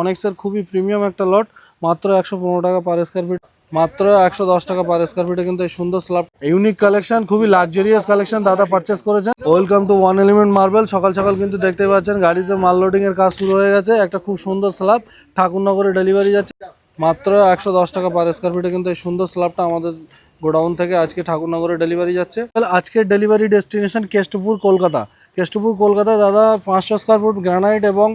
অনেক্সের খুবই প্রিমিয়াম একটা লট মাত্র একশো পনেরো টাকা পার স্কোয়ার ফিট মাত্র একশো দশ টাকা পার স্কোয়ার ফিটে কিন্তু এই সুন্দর স্ল্যাব ইউনিক কালেকশন খুবই লাক্সারিয়াস কালেকশন দাদা পারচেস করেছেন। Welcome to One Element Marble সকাল সকাল কিন্তু দেখতে পাচ্ছেন, গাড়িতে মাল লোডিং এর কাজ শুরু হয়ে গেছে, একটা খুব সুন্দর স্ল্যাব ঠাকুরনগরে ডেলিভারি যাচ্ছে। মাত্র একশো দশ টাকা পার স্কোয়ার ফিটে কিন্তু এই সুন্দর স্ল্যাবটা আমাদের গোডাউন থেকে আজকে ঠাকুরনগরে ডেলিভারি যাচ্ছে। তাহলে আজকের ডেলিভারি ডেস্টিনেশন কেষ্টপুর, কলকাতা। কেষ্টপুর কলকাতা দাদা পাঁচশো স্কোয়ার ফুট গ্রানাইট এবং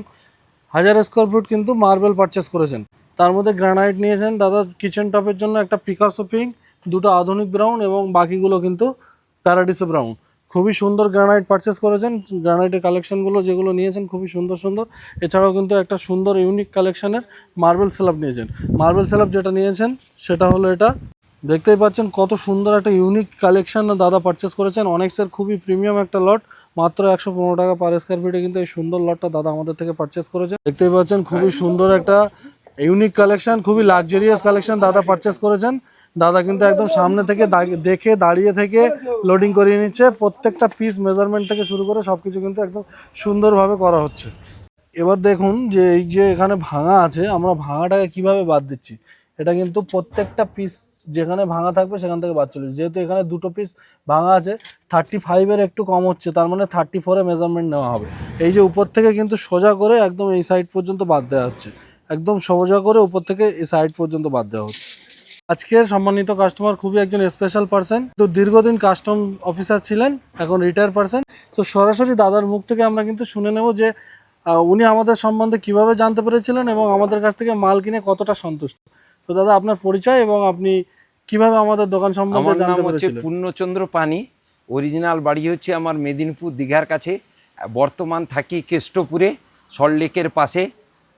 হাজার স্কোয়ার ফুট কিন্তু মার্বেল পারচেস করেছেন। তার মধ্যে গ্রানাইট নিয়েছেন। দাদা কিচেন টপের জন্য একটা পিকাসো পিঙ্ক দুটো আধুনিক ব্রাউন এবং বাকিগুলো কিন্তু প্যারাডিসো ব্রাউন খুবই সুন্দর গ্রানাইট পারচেস করেছেন। গ্রানাইটের কালেকশনগুলো যেগুলো নিয়েছেন খুবই সুন্দর সুন্দর। এছাড়াও কিন্তু একটা সুন্দর ইউনিক কালেকশনের মার্বেল স্ল্যাব নিয়েছেন। মার্বেল স্ল্যাব যেটা নিয়েছেন, সেটা হলো এটা দেখতেই পাচ্ছেন কত সুন্দর একটা ইউনিক কালেকশন দাদা পারচেস করেছেন। অনেক্সের খুবই প্রিমিয়াম একটা লট মাত্র একশো পনেরো টাকা পার স্কোয়ার ফিটে কিন্তু এই সুন্দর লটটা দাদা আমাদের থেকে পারচেস করেছেন দেখতেই পাচ্ছেন খুবই সুন্দর একটা ইউনিক কালেকশন খুবই লাক্সারিয়াস কালেকশন দাদা পারচেস করেছেন। দাদা কিন্তু একদম সামনে থেকে দেখে, দাঁড়িয়ে থেকে লোডিং করিয়ে নিচ্ছে। প্রত্যেকটা পিস মেজারমেন্ট থেকে শুরু করে সব কিছু কিন্তু একদম সুন্দরভাবে করা হচ্ছে। এবার দেখুন যে এই যে এখানে ভাঙা আছে, আমরা ভাঙাটাকে কীভাবে বাদ দিচ্ছি? এটা কিন্তু প্রত্যেকটা পিস যেখানে ভাঙা থাকবে সেখান থেকে বাদ চলে যেহেতু এখানে দুটো পিস ভাঙা আছে থার্টি ফাইভের একটু কম হচ্ছে, তার মানে থার্টি ফোরে মেজারমেন্ট নেওয়া হবে। এই যে উপর থেকে কিন্তু সোজা করে একদম এই সাইড পর্যন্ত বাদ দেওয়া হচ্ছে। একদম সোজা করে উপর থেকে এই সাইড পর্যন্ত বাদ দেওয়া হচ্ছে। আজকের সম্মানিত কাস্টমার খুবই একজন স্পেশাল পার্সন তো দীর্ঘদিন কাস্টম অফিসার ছিলেন, এখন রিটায়ার পার্সন তো সরাসরি দাদার মুখ থেকে আমরা কিন্তু শুনে নেব যে উনি আমাদের সম্বন্ধে কীভাবে জানতে পেরেছিলেন এবং আমাদের কাছ থেকে মাল কিনে কতটা সন্তুষ্ট। তো দাদা আপনার পরিচয় এবং আপনি কীভাবে আমাদের দোকান সম্বন্ধে আমার নাম হচ্ছে পূর্ণচন্দ্র পানি। অরিজিনাল বাড়ি হচ্ছে আমার মেদিনীপুর দীঘার কাছে। বর্তমান থাকি কেষ্টপুরে সল্টলেকের পাশে।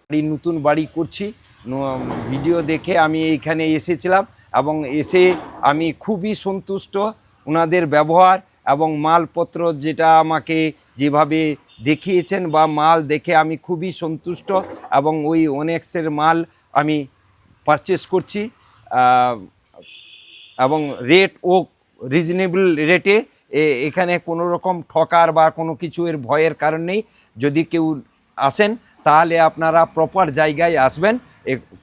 বাড়ি নতুন বাড়ি করছি। ভিডিও দেখে আমি এইখানে এসেছিলাম এবং এসে আমি খুবই সন্তুষ্ট ওনাদের ব্যবহার এবং মালপত্র যেটা আমাকে যেভাবে দেখিয়েছেন বা মাল দেখে আমি খুবই সন্তুষ্ট এবং ওই অনেক্সের মাল আমি পারচেস করছি এবং রেট ও রিজনেবল রেটে এখানে কোনো রকম ঠকার বা কোনো কিছু এর ভয়ের কারণ নেই। যদি কেউ আসেন, তাহলে আপনারা প্রপার জায়গায় আসবেন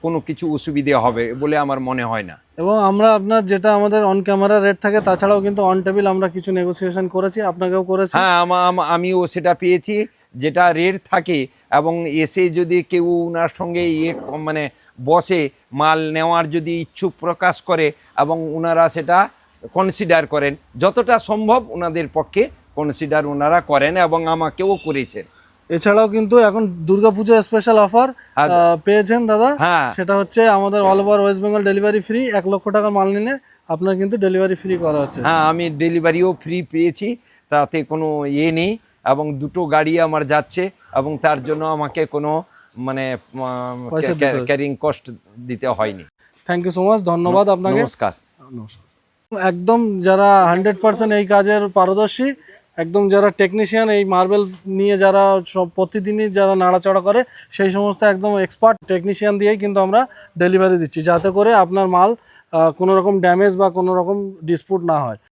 কোনো কিছু অসুবিধে হবে বলে আমার মনে হয় না। এবং আমরা আপনার যেটা আমাদের অন ক্যামেরা রেট থাকে, তাছাড়াও কিন্তু অন টেবিল আমরা কিছু নেগোসিয়েশন করেছি, আপনাকেও করেছি। হ্যাঁ আমা- আমা- আমিও সেটা পেয়েছি, যেটা রেট থাকে এবং এসে যদি কেউ ওনার সঙ্গে ইয়ে মানে বসে, মাল নেওয়ার যদি ইচ্ছুক প্রকাশ করে এবং ওনারা সেটা কনসিডার করেন, যতটা সম্ভব ওনাদের পক্ষে কনসিডার ওনারা করেন এবং আমাকেও করেছেন। এছাড়াও কিন্তু এখন দুর্গাপুজো স্পেশাল অফার পেয়েছেন দাদা। হ্যাঁ। সেটা হচ্ছে আমাদের all over West Bengal delivery free এক লক্ষ টাকা মাল নিলে আপনার কিন্তু ডেলিভারি ফ্রি করা হচ্ছে। হ্যাঁ আমি ডেলিভারিও ফ্রি পেয়েছি তাতে কোনো ইয়ে নেই এবং দুটো গাড়ি আমার যাচ্ছে এবং তার জন্য আমাকে কোনো মানে। ক্যারিং কস্ট দিতে হয়নি। থ্যাংক ইউ সো মাচ ধন্যবাদ আপনাকে। নমস্কার। একদম যারা হান্ড্রেড পার্সেন্ট এই কাজের পারদর্শী একদম যারা টেকনিশিয়ান এই মার্বেল নিয়ে যারা প্রতিদিনই যারা নাড়াচাড়া করে, সেই সমস্ত একদম এক্সপার্ট টেকনিশিয়ান দিয়েই কিন্তু আমরা ডেলিভারি দিচ্ছি। যাতে করে আপনার মাল কোনো রকম ড্যামেজ বা কোনো রকম ডিসপুট না হয়।